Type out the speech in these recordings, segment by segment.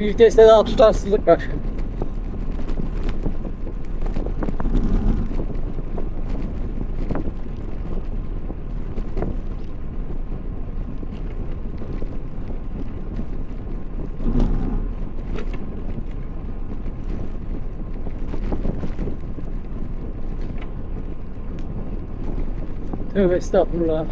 Bir viteste daha tutarsızlık var. Tövbe estağfurullah.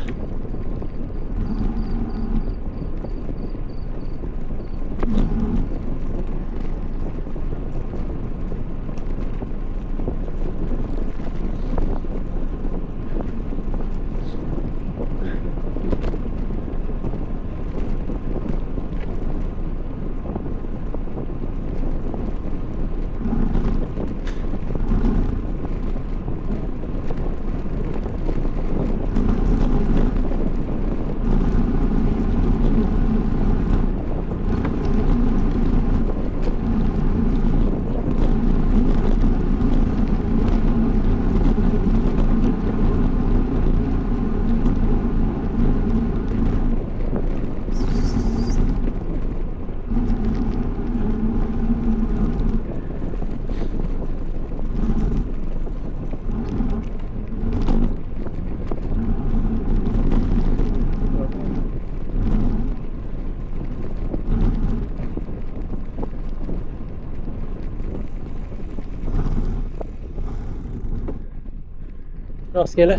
Rastgele.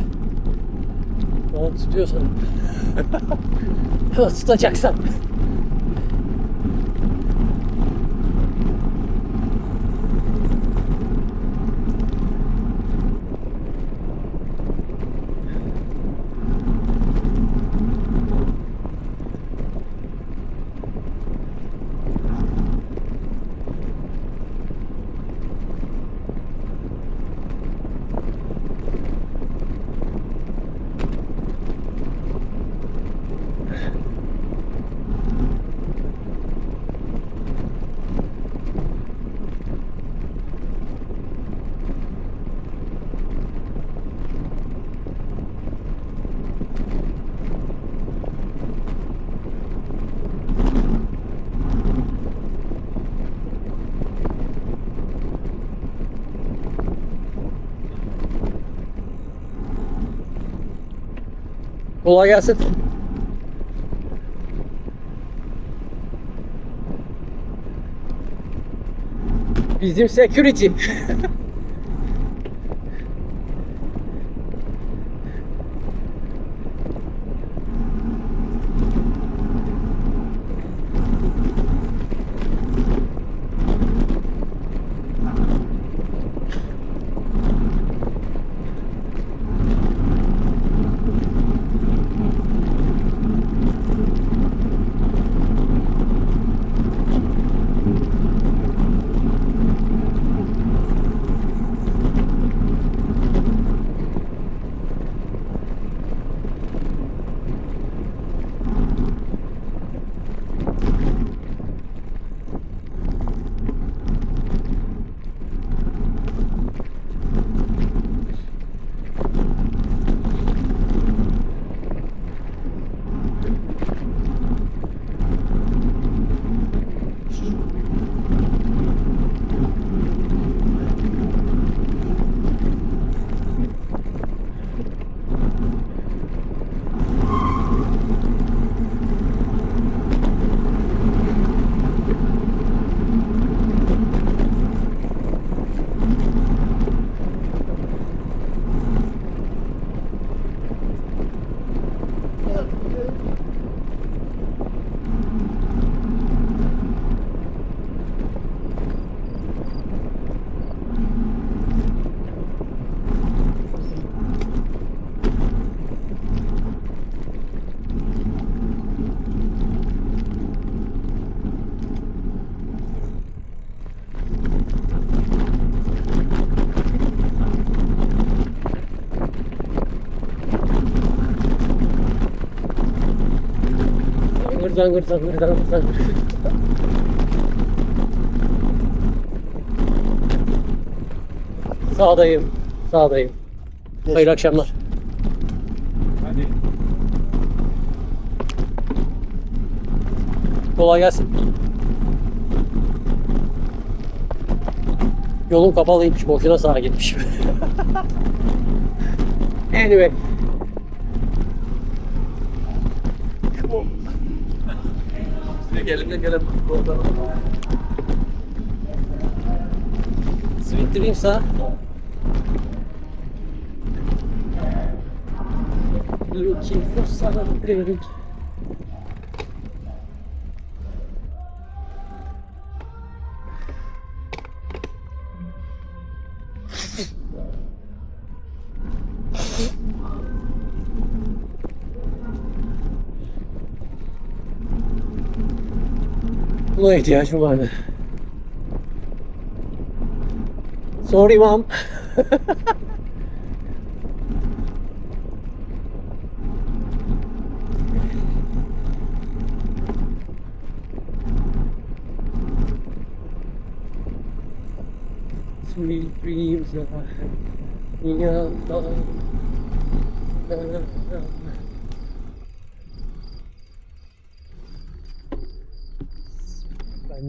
Onu tutuyorsan. Ya tutacaksan. Kolay gelsin. Bizim security. zangır zangır zangır zangır. sağdayım. Sağdayım. Geç. Hayırlı akşamlar. Hadi. Kolay gelsin. Yolun kapalıymış. Boşuna sağa gitmiş. anyway. Gelin gelin. Sweet Dreams'a Looking for something Buna ihtiyacım vardı. Sorry mom. Sweet dreams of love.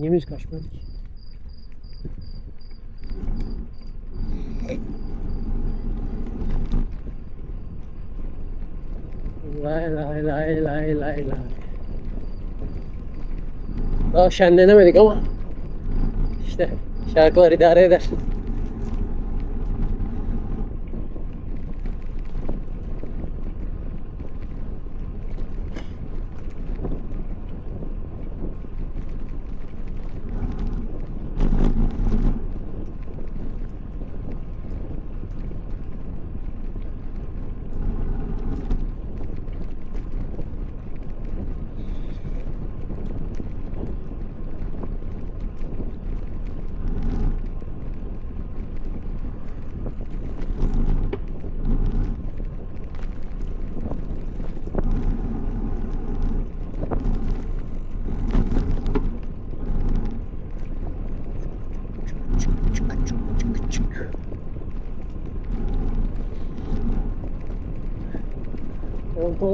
Müzik açmadım ki? Lay lay lay lay lay lay. Daha şenlenemedik ama işte şarkılar idare eder.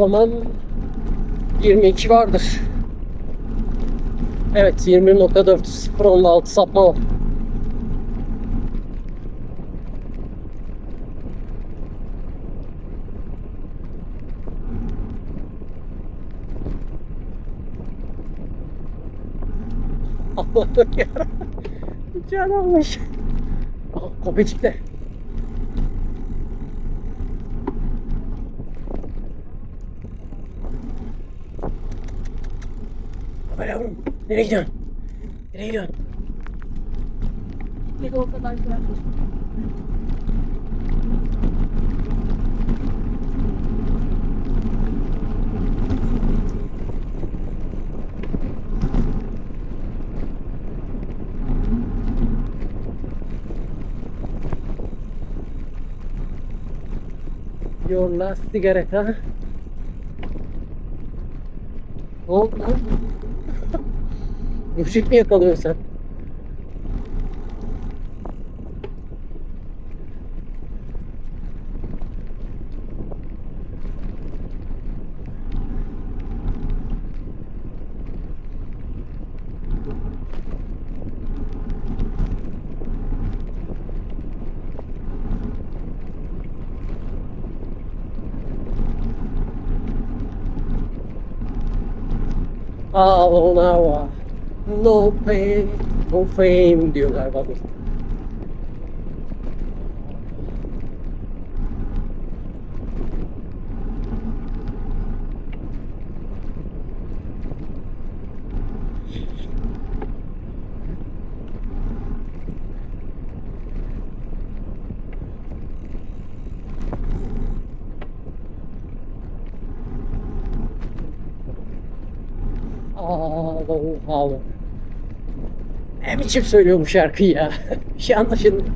Ortalaman 22 vardır. Evet 21.4 0.16 sapma var. Allah'ım yarabbim. Can almış. Aa, Kopecikler. Baba yavrum. Nereye gidiyorsun? Nereye gidiyorsun? De o kadar şey yapmış. Your last cigarette ha? Ne oldu lan? Müzik mi yakalıyorsun sen? All now no pain, no fame diyor galiba biçim söylüyor bu şarkıyı ya? Bir şey anlaşılmıyor.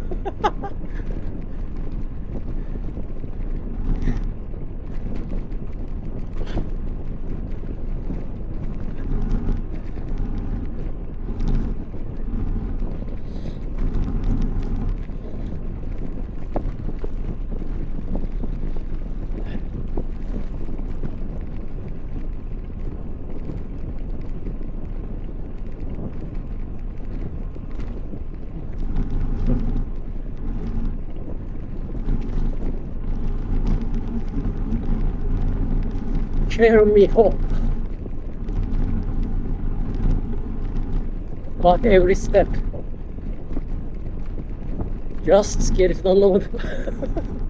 Carry me home, but every step. Just scared if anlamadım.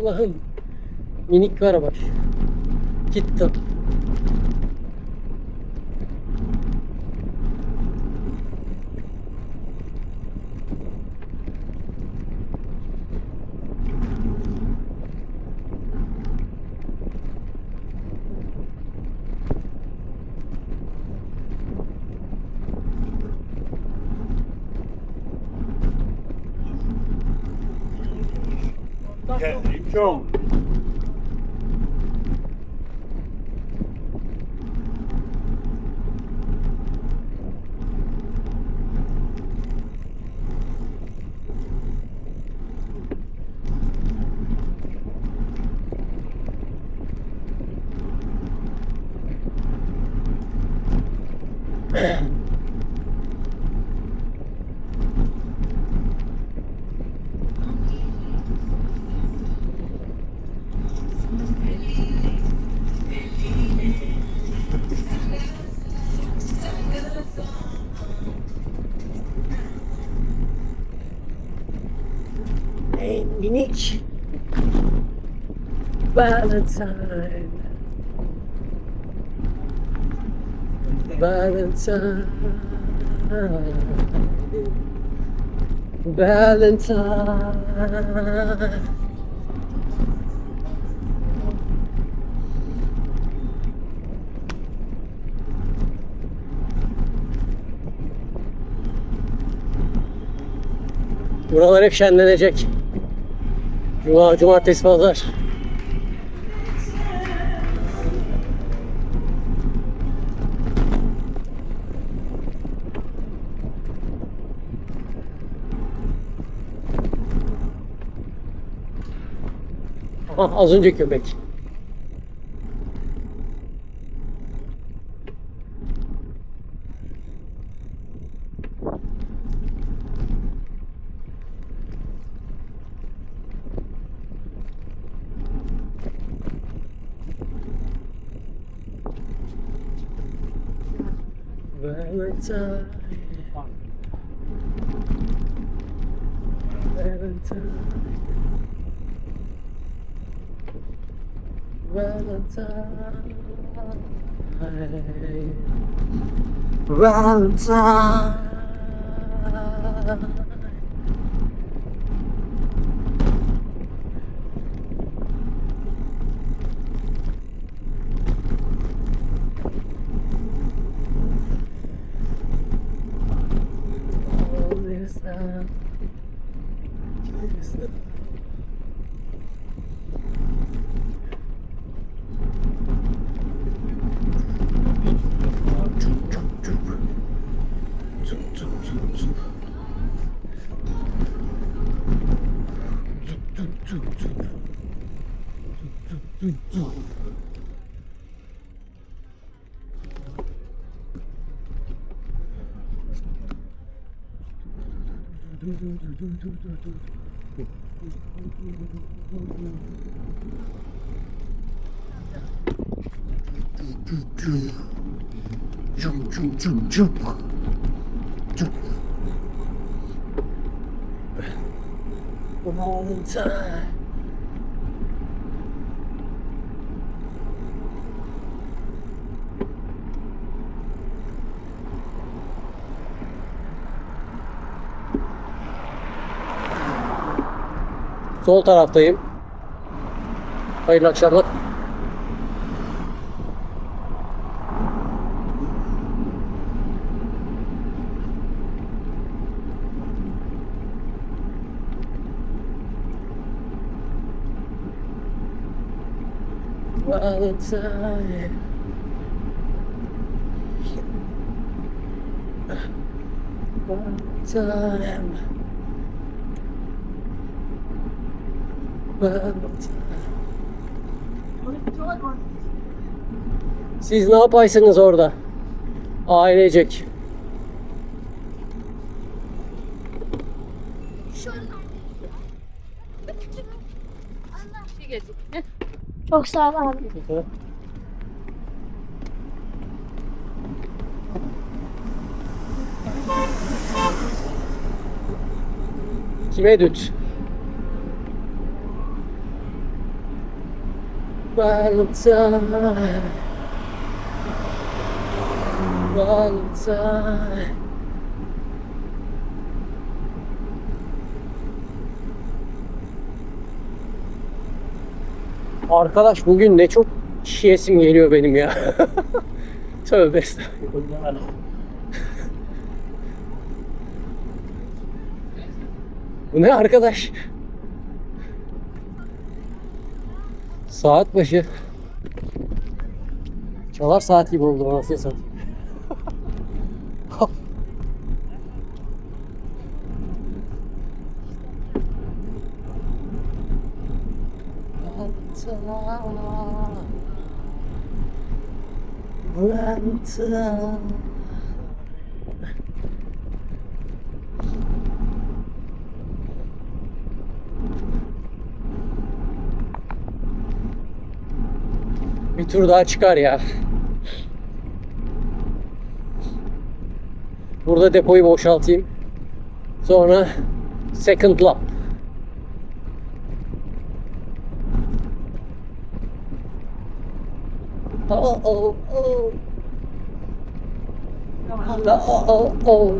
Allah'ım minik karabaş. Gitti. Geldim çok. Hey minik. Valentine. Valentine. Valentine. Buralar hep şenlenecek. Cuma, cumartesi, pazar. Aha, az önce köpek. Uh, uh, Valentine. Valentine. Valentine. Valentine. Cum cum cum cum. Cum. Valentine. Sol taraftayım. Hayırlı akşamlar. Valentine. Valentine. Siz ne yapaysınız orada? Ailecek. Çok sağ ol abi. Kime düt? Valentine. Valentine. Arkadaş bugün ne çok şiyesim geliyor benim ya. Tövbe estağfurullah. Bu ne arkadaş? Saat başı. Çalar saat gibi oldu anasını satayım. Bir tur daha çıkar ya. Burada depoyu boşaltayım. Sonra second lap. Oh oh oh. Oh oh oh.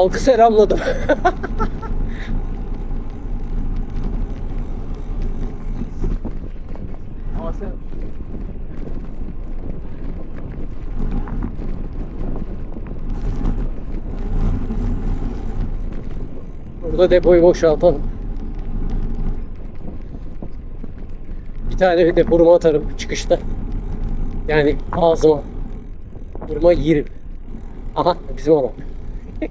Halkı selamladım. Burada depoyu boşaltalım. Bir tane de hurma atarım çıkışta. Yani ağzıma. Hurma yerim. Aha bizim olan.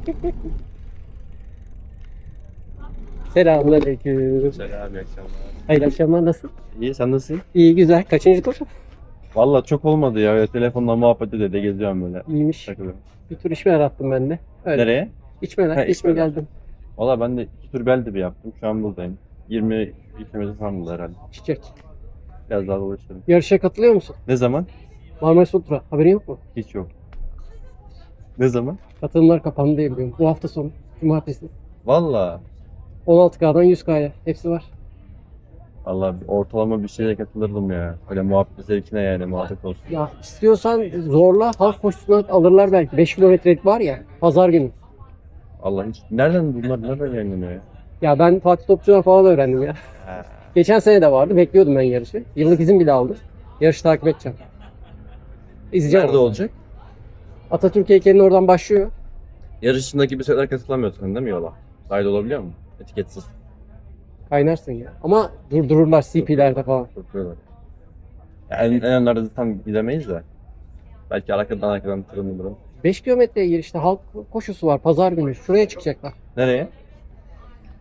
Selamünaleyküm. Selam, iyi akşamlar. Hayırlı akşamlar nasıl? İyi, sen nasılsın? İyi güzel. Kaçıncı tur? Valla çok olmadı ya. Telefonla muhabbet ede de geziyorum böyle. İyiymiş. Takılıyorum. Bir tur içmeler attım ben de. Öyle. Nereye? İçmeler. Ha, içme içmeler. geldim. Valla ben de iki tur belde bir yaptım. Şu an buradayım. 20 kilometre falan buldu herhalde. Çiçek. Biraz daha dolaşırım. Yarışa katılıyor musun? Ne zaman? Marmaris Ultra. Haberin yok mu? Hiç yok. Ne zaman? Katılımlar kapandı diye biliyorum. Bu hafta sonu. Cumartesi. Valla. 16K'dan 100K'ya. Hepsi var. Allah bir ortalama bir şeye katılırdım ya. Öyle muhabbet zevkine yani muhabbet olsun. Ya istiyorsan zorla halk koşusuna alırlar belki. 5 kilometrelik var ya. Pazar günü. Allah hiç. Nereden bunlar nereden yayınlanıyor ya? Ya ben Fatih Topçu'dan falan öğrendim ya. Geçen sene de vardı. Bekliyordum ben yarışı. Yıllık izin bile aldım. Yarışı takip edeceğim. İzleyeceğim. Nerede olacak? Atatürk heykelinin oradan başlıyor. Yarış içindeki bisikletler katılamıyorsun değil mi yola? Dahil olabiliyor mu? Etiketsiz. Kaynarsın ya. Ama durdururlar CP'lerde falan. Korkuyorlar. Ya en, en önlerde tam gidemeyiz de. Belki arkadan arkadan tırmanırım. 5 kilometreye gir işte halk koşusu var pazar günü. Şuraya çıkacaklar. Nereye?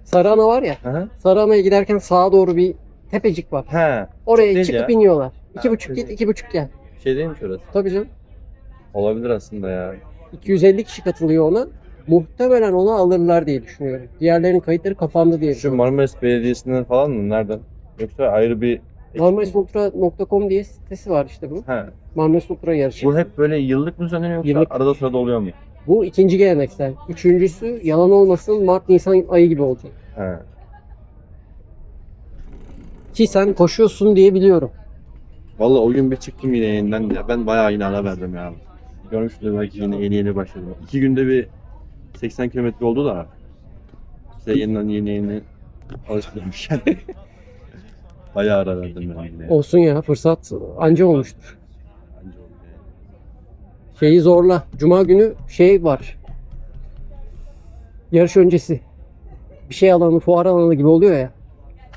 Sarıana var ya. Hı hı. Sarıana'ya giderken sağa doğru bir tepecik var. He. Oraya Değil çıkıp ya. iniyorlar. Ha, 2,5 git değil. 2,5 gel. Şey değilmiş orası. Tabii canım. Olabilir aslında ya. 250 kişi katılıyor ona. Muhtemelen onu alırlar diye düşünüyorum. Diğerlerinin kayıtları kapandı diye Şu düşünüyorum. Marmaris Belediyesi'nden falan mı? Nereden? Yoksa ayrı bir... Marmarisultra.com diye sitesi var işte bu. He. Marmaris Ultra yarışı. Bu hep böyle yıllık mı düzenleniyor yoksa Yıllık. arada sırada oluyor mu? Bu ikinci geleneksel. Üçüncüsü yalan olmasın Mart Nisan ayı gibi olacak. He. Ki sen koşuyorsun diye biliyorum. Valla o gün bir çıktım yine yeniden ya. Ben bayağı yine ara verdim ya. Görmüştüm belki yine yeni yeni başladım. İki günde bir 80 kilometre oldu da. İşte yeniden yeni yeni alıştırmış yani. bayağı ara verdim ben yine. Olsun ya fırsat anca olmuştur. Anca oldu yani. Şeyi zorla. Cuma günü şey var. Yarış öncesi. Bir şey alanı, fuar alanı gibi oluyor ya.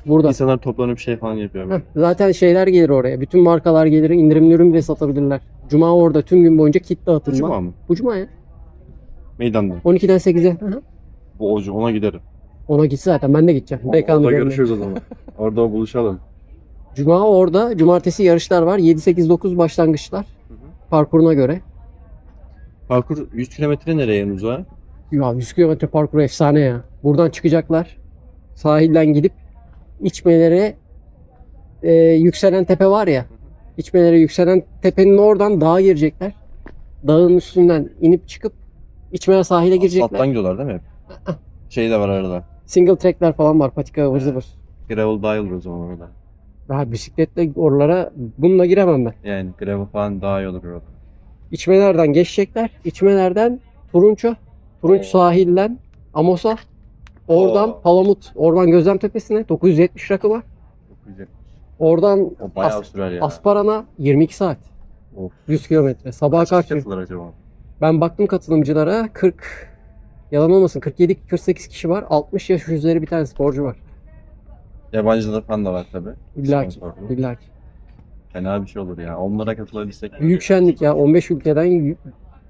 Burada. İnsanlar toplanıp şey falan yapıyor. Heh, zaten şeyler gelir oraya. Bütün markalar gelir. indirimli ürün bile satabilirler. Cuma orada tüm gün boyunca kit dağıtılma. Cuma mı? Bu cuma ya. Meydanda. 12'den 8'e. Hı hı. Bu ocu ona giderim. Ona git zaten. Ben de gideceğim. Bekan'ı Orada görüşürüz o zaman. Orada buluşalım. Cuma orada. Cumartesi yarışlar var. 7, 8, 9 başlangıçlar. Parkuruna göre. Parkur 100 kilometre nereye en uzağa? Ya 100 kilometre parkur efsane ya. Buradan çıkacaklar. Sahilden gidip içmelere e, yükselen tepe var ya. İçmelere yükselen tepenin oradan dağa girecekler. Dağın üstünden inip çıkıp içmeye sahile girecekler. Asfalttan gidiyorlar değil mi hep? Şey de var arada. Single trackler falan var. Patika ıvır zıvır. Gravel olur o zaman orada. Daha bisikletle oralara bununla giremem ben. Yani gravel falan daha iyi olur orada. İçmelerden geçecekler. İçmelerden Turunç'a. Turunç sahilden Amos'a. Oradan Oo. Palamut. Oradan Gözlem Tepesi'ne. 970 rakıma. Çok güzel. Oradan O bayağı As- sürer ya. Asparan'a 22 saat. Of. 100 kilometre. Sabaha Kaç kişi karşı. katılır acaba? Ben baktım katılımcılara 40 yalan olmasın 47-48 kişi var. 60 yaş üzeri bir tane sporcu var. Yabancılar falan da var tabi. İlla ki. Sponsorlu. İlla ki. Fena bir şey olur ya. Onlara katılabilsek. Büyük şenlik ya. 15 ülkeden y-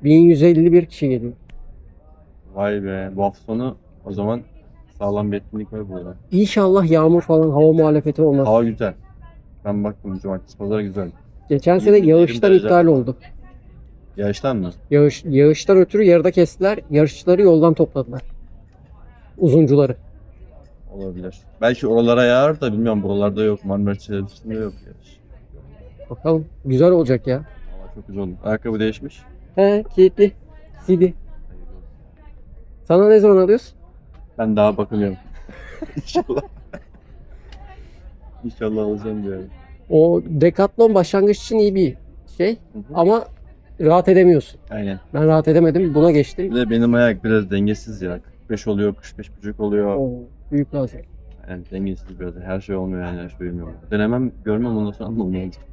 1151 kişi geliyor. Vay be. Bu hafta sonu o zaman sağlam bir etkinlik var burada. İnşallah yağmur falan hava muhalefeti olmaz. Hava güzel. Ben baktım cumartesi pazar güzel. Geçen sene 20 yağıştan derece. iptal oldu. Yağıştan mı? Yağış, yağıştan ötürü yarıda kestiler. Yarışçıları yoldan topladılar. Uzuncuları. Olabilir. Belki oralara yağar da bilmiyorum buralarda yok. Marmaris Çevresi'nde yok yağış. Bakalım. Güzel olacak ya. Valla çok güzel oldu. Ayakkabı değişmiş. He kilitli. CD. Sana ne zaman alıyorsun? Ben daha bakınıyorum. İnşallah. İnşallah alacağım diyorum. O Decathlon başlangıç için iyi bir şey. Hı hı. Ama rahat edemiyorsun. Aynen. Ben rahat edemedim. Buna geçtim. Bir de benim ayak biraz dengesiz ya. 45 oluyor, 45 buçuk oluyor. Oo, büyük lazım. Yani dengesiz biraz. Her şey olmuyor yani her şey uymuyor. Denemem, görmem ondan sonra olacak.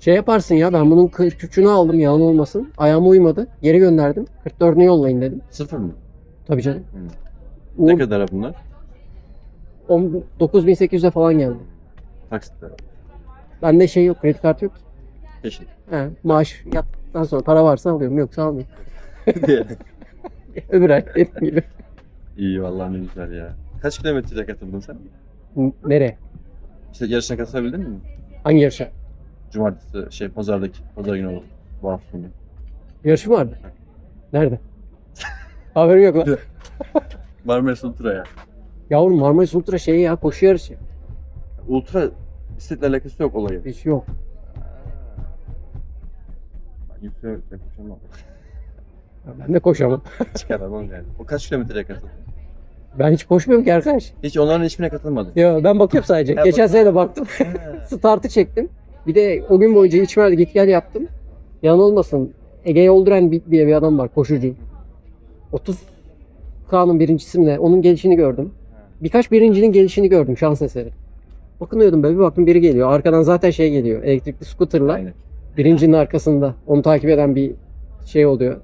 Şey yaparsın ya ben bunun 43'ünü aldım yalan olmasın. Ayağıma uymadı. Geri gönderdim. 44'ünü yollayın dedim. Sıfır mı? Tabii canım. Hı. Ne kadar bunlar? 9800'e falan geldi. Taksitle. Bende şey yok. Kredi kartı yok. Peşin. He, maaş yattıktan sonra para varsa alıyorum. Yoksa almıyorum. Öbür ay dediğim gibi. İyi vallahi ne güzel ya. Kaç kilometreye katıldın sen? N- Nereye? İşte yarışına katılabildin mi? Hangi yarışa? Cumartesi şey pazardaki pazar günü oldu. Bu hafta sonu. Yarışı mı vardı? Nerede? Haberim yok lan. Marmaris Ultra ya. Yavrum Marmaris Ultra şey ya koşu yarışı. Ultra bisikletle alakası yok olayı. Hiç yok. Ben yükseğe koşamam. Ben de koşamam. Çıkaramam yani. O kaç kilometreye katıldın? Ben hiç koşmuyorum ki arkadaş. Hiç onların hiçbirine katılmadın. Ya ben bakıyorum sadece. Ya Geçen sene de baktım. Startı çektim. Bir de o gün boyunca içmerde git gel yaptım. Yalan olmasın. Ege Yolduren bir- diye bir adam var koşucu. 30 K'nın birincisi mi ne? Onun gelişini gördüm. Birkaç birincinin gelişini gördüm şans eseri. Bakınıyordum böyle bir baktım biri geliyor. Arkadan zaten şey geliyor. Elektrikli scooter'la. Aynen. Birincinin arkasında. Onu takip eden bir şey oluyor.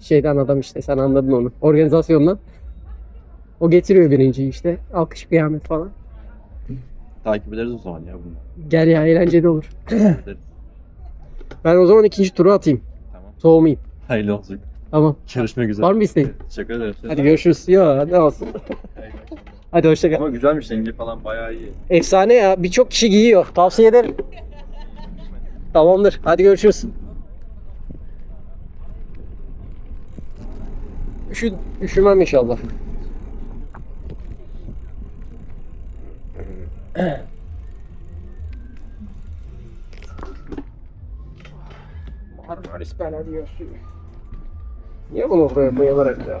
şeyden adam işte sen anladın onu. Organizasyondan. O getiriyor birinciyi işte. Alkış kıyamet falan. Takip ederiz o zaman ya bunu. Gel ya eğlenceli olur. Ben o zaman ikinci turu atayım. tamam. Soğumayayım. Hayırlı olsun. Tamam. Görüşmek üzere. Var mı isteğin? Teşekkür ederim. Hadi görüşürüz. Ya ne olsun. Hadi hoşça kal. Ama güzelmiş rengi falan bayağı iyi. Efsane ya. Birçok kişi giyiyor. Tavsiye ederim. Tamamdır. Hadi görüşürüz. Üşü, üşümem inşallah. Marmaris Belediyesi. Niye bunu buraya koyarak ya?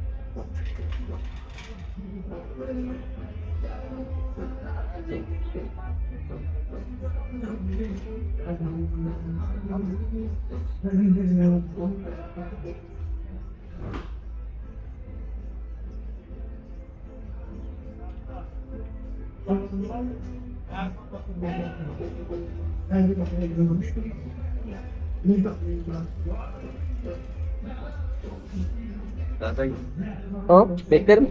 Ben de kafaya görmüştüm. Bir dakika. Zaten Tamam beklerim.